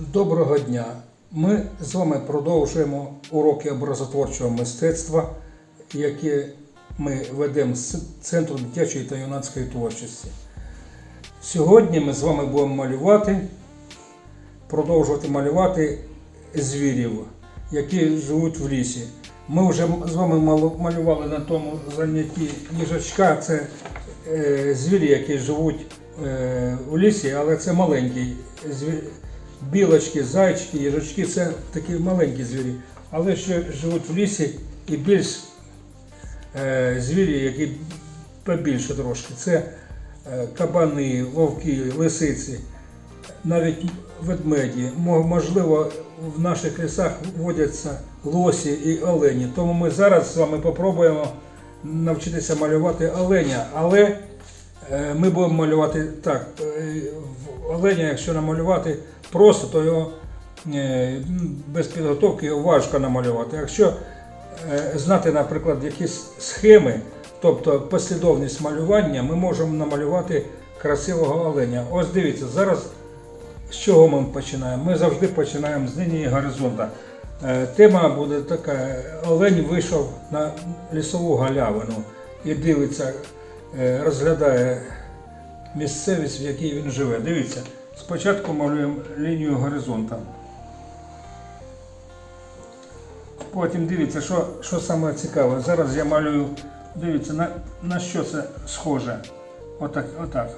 Доброго дня! Ми з вами продовжуємо уроки образотворчого мистецтва, які ми ведемо з Центру дитячої та юнацької творчості. Сьогодні ми з вами будемо малювати, продовжувати малювати звірів, які живуть в лісі. Ми вже з вами малювали на тому занятті їжачка. Це е, звірі, які живуть е, у лісі, але це маленькі звірі. Білочки, зайчики, їжачки це такі маленькі звірі, але ще живуть в лісі і більш е, звірі, які побільше трошки. Це е, кабани, вовки, лисиці, навіть ведмеді. Можливо, в наших лісах водяться лосі і олені. Тому ми зараз з вами попробуємо навчитися малювати оленя. Але е, ми будемо малювати так. е, Оленя, якщо намалювати просто, то його е, без підготовки важко намалювати. Якщо е, знати, наприклад, якісь схеми, тобто послідовність малювання, ми можемо намалювати красивого оленя. Ось дивіться, зараз з чого ми починаємо? Ми завжди починаємо з лінії горизонта. Е, Тема буде така: олень вийшов на лісову галявину і дивиться, розглядає місцевість, в якій він живе. Дивіться, спочатку малюємо лінію горизонта. Потім дивіться, що, що саме цікаве. Зараз я малюю, дивіться, на, на що це схоже. Отак, отак.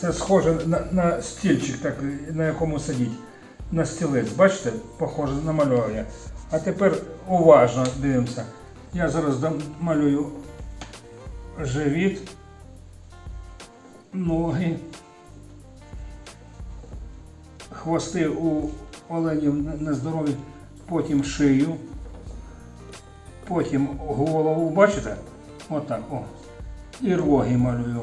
Це схоже на, на стільчик, так, на якому сидіть. На стілець. Бачите? Похоже намалював я. А тепер уважно дивимося. Я зараз малюю живіт, ноги, хвости у оленів не- нездорові, потім шию, потім голову, бачите? Отак, о. І роги малюю.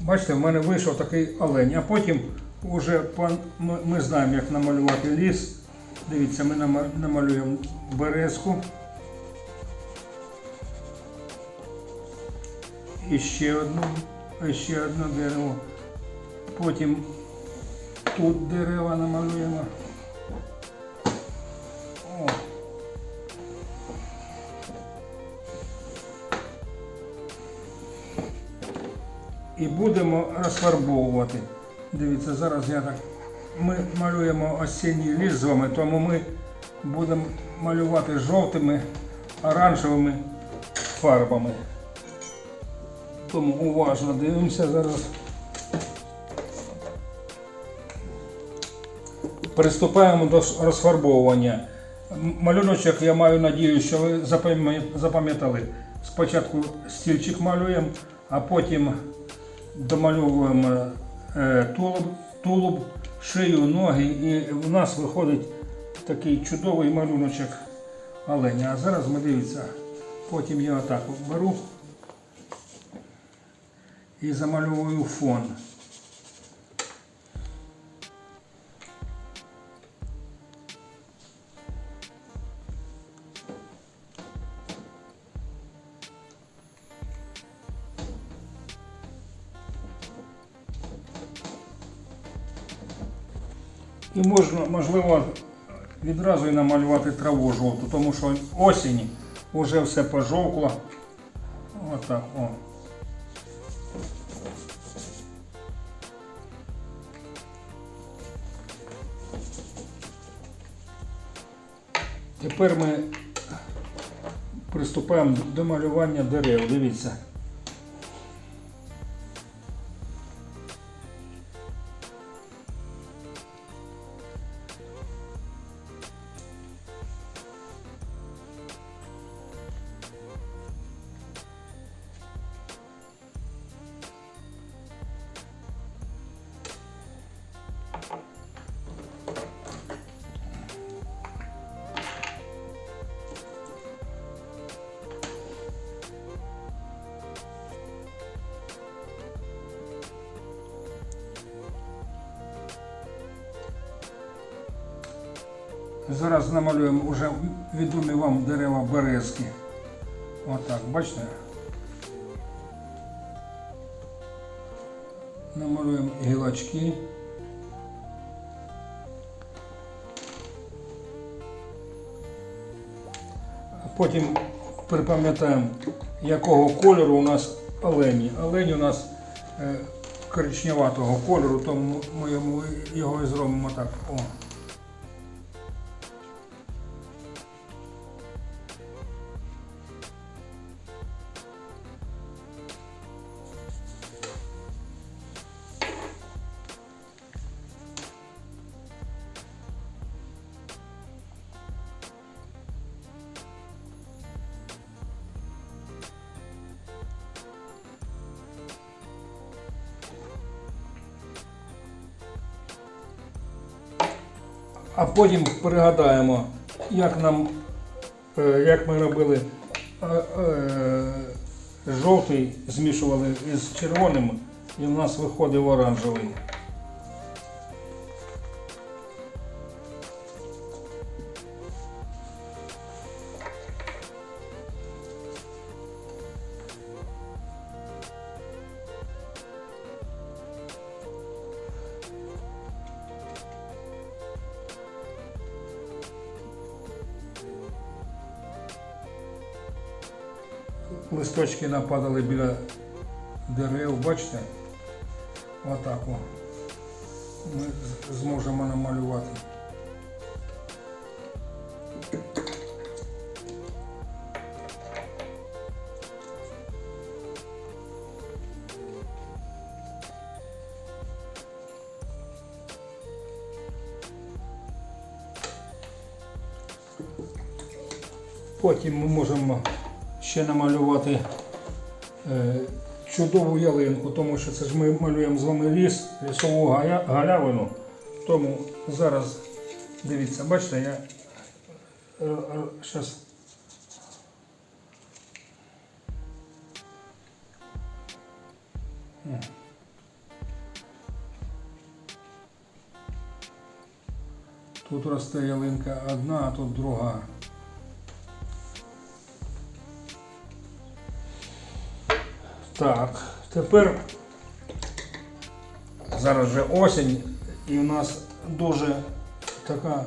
Бачите, в мене вийшов такий олень, а потім вже ми знаємо, як намалювати ліс. Дивіться, ми намалюємо березку. І ще одну, ще одне дерево. Потім тут дерева намалюємо. О. і будемо розфарбовувати. Дивіться, зараз я так. Ми малюємо осінній ліс з вами, тому ми будемо малювати жовтими, оранжевими фарбами. Тому уважно дивимося зараз. Приступаємо до розфарбовування. Малюночок, я маю надію, що ви запам'ятали. Спочатку стільчик малюємо, а потім домальовуємо е, тулуб, тулуб, шию, ноги, і в нас виходить такий чудовий малюночок оленя. А зараз ми дивіться, потім я отак от беру і замальовую фон. І можна, можливо, відразу і намалювати траву жовту, тому що осінь вже все пожовкло. Отак, о. Тепер ми приступаємо до малювання дерев. Дивіться. Зараз намалюємо вже відомі вам дерева березки. Отак, бачите? Намалюємо гілочки. Потім припам'ятаємо, якого кольору у нас олені. Олень у нас е, коричневатого кольору, тому ми його і зробимо так. О. А потім пригадаємо, як нам, е, як ми робили е, е, жовтий, змішували з червоним, і в нас виходив оранжевий. Листочки нападали біля дерев, бачите? Отак о. Ми зможемо намалювати. Потім ми можемо ще намалювати е, чудову ялинку, тому що це ж ми малюємо з вами ліс, лісову галявину. Тому зараз дивіться, бачите, я зараз. Тут росте ялинка одна, а тут друга. Так, тепер зараз вже осінь, і в нас дуже така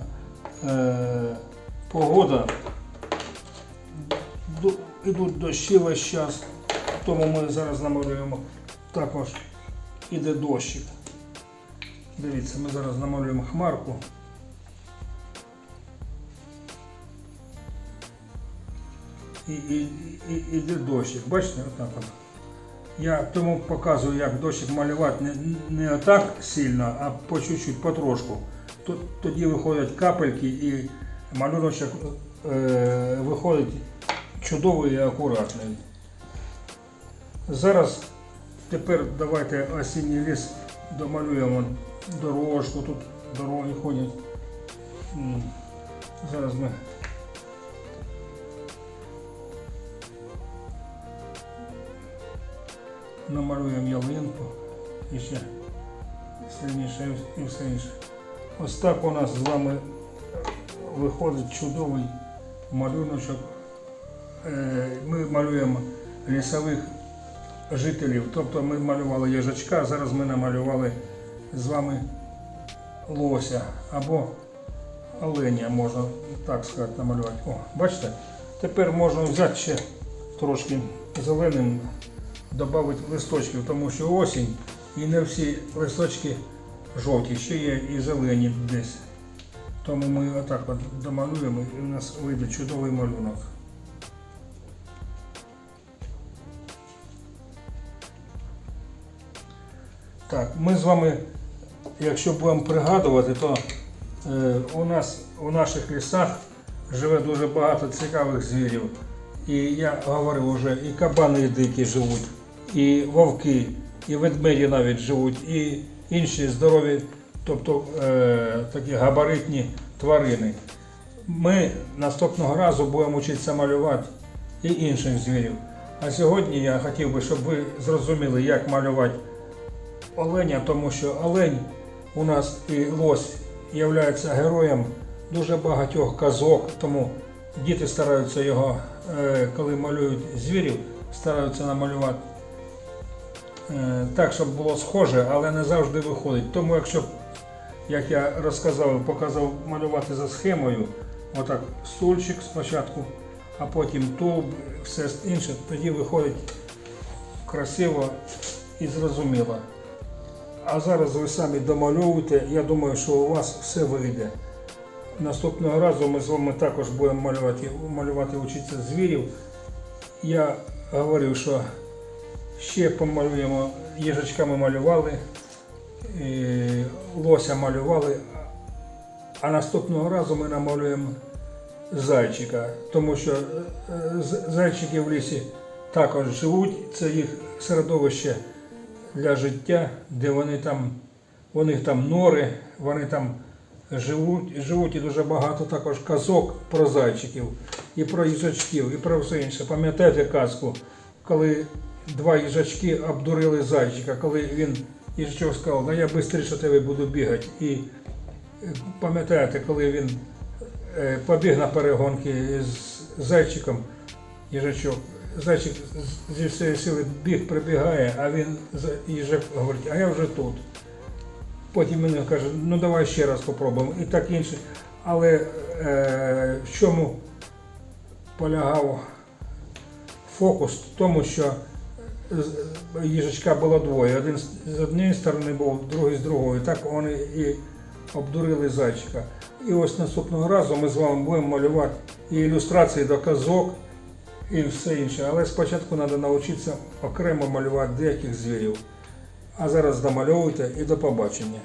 е, погода. Ду- Ідуть дощі весь час, тому ми зараз намалюємо також іде дощик. Дивіться, ми зараз намалюємо хмарку. І, і, і, іде дощик. Бачите, отак от. Я тому показую, як дощик малювати не, не так сильно, а по чуть-чуть, потрошку. Тут, тоді виходять капельки і малюночок е, виходить чудовий і акуратний. Зараз тепер давайте осінній ліс домалюємо дорожку, тут дороги ходять. Зараз ми намалюємо ялинку і ще сильніше і все інше. Ось так у нас з вами виходить чудовий малюночок. Е, Ми малюємо лісових жителів, тобто ми малювали їжачка, зараз ми намалювали з вами лося або оленя, можна так сказати, намалювати. О, бачите? Тепер можна взяти ще трошки зеленим додати листочків, тому що осінь і не всі листочки жовті, ще є і зелені десь. Тому ми отак от домалюємо і у нас вийде чудовий малюнок. Так, ми з вами, якщо будемо пригадувати, то е, у нас у наших лісах живе дуже багато цікавих звірів. І я говорив вже, і кабани дикі живуть, і вовки, і ведмеді навіть живуть, і інші здорові, тобто е, такі габаритні тварини. Ми наступного разу будемо вчитися малювати і інших звірів. А сьогодні я хотів би, щоб ви зрозуміли, як малювати оленя, тому що олень у нас і лось є героєм дуже багатьох казок, тому діти стараються його, е, коли малюють звірів, стараються намалювати так, щоб було схоже, але не завжди виходить. Тому якщо, як я розказав, показав малювати за схемою, отак стульчик спочатку, а потім тулуб, все інше, тоді виходить красиво і зрозуміло. А зараз ви самі домальовуєте, я думаю, що у вас все вийде. Наступного разу ми з вами також будемо малювати, малювати учитися звірів. Я говорив, що ще помалюємо, їжачками малювали, лося малювали, а наступного разу ми намалюємо зайчика, тому що е, зайчики в лісі також живуть, це їх середовище для життя, де вони там, у них там нори, вони там живуть, живуть і дуже багато також казок про зайчиків, і про їжачків, і про все інше. Пам'ятаєте казку, коли два їжачки обдурили зайчика, коли він їжачок сказав, ну я швидше тебе буду бігати. І е, пам'ятаєте, коли він е, побіг на перегонки з зайчиком, їжачок, зайчик зі всієї сили біг прибігає, а він їжак говорить, а я вже тут. Потім він каже, ну давай ще раз попробуємо. І так інше. Але е, в чому полягав фокус? В тому, що їжачка було двоє. Один з з однієї сторони був, другий з другої. Так вони і обдурили зайчика. І ось наступного разу ми з вами будемо малювати і ілюстрації до казок, і все інше. Але спочатку треба навчитися окремо малювати деяких звірів. А зараз домальовуйте і до побачення.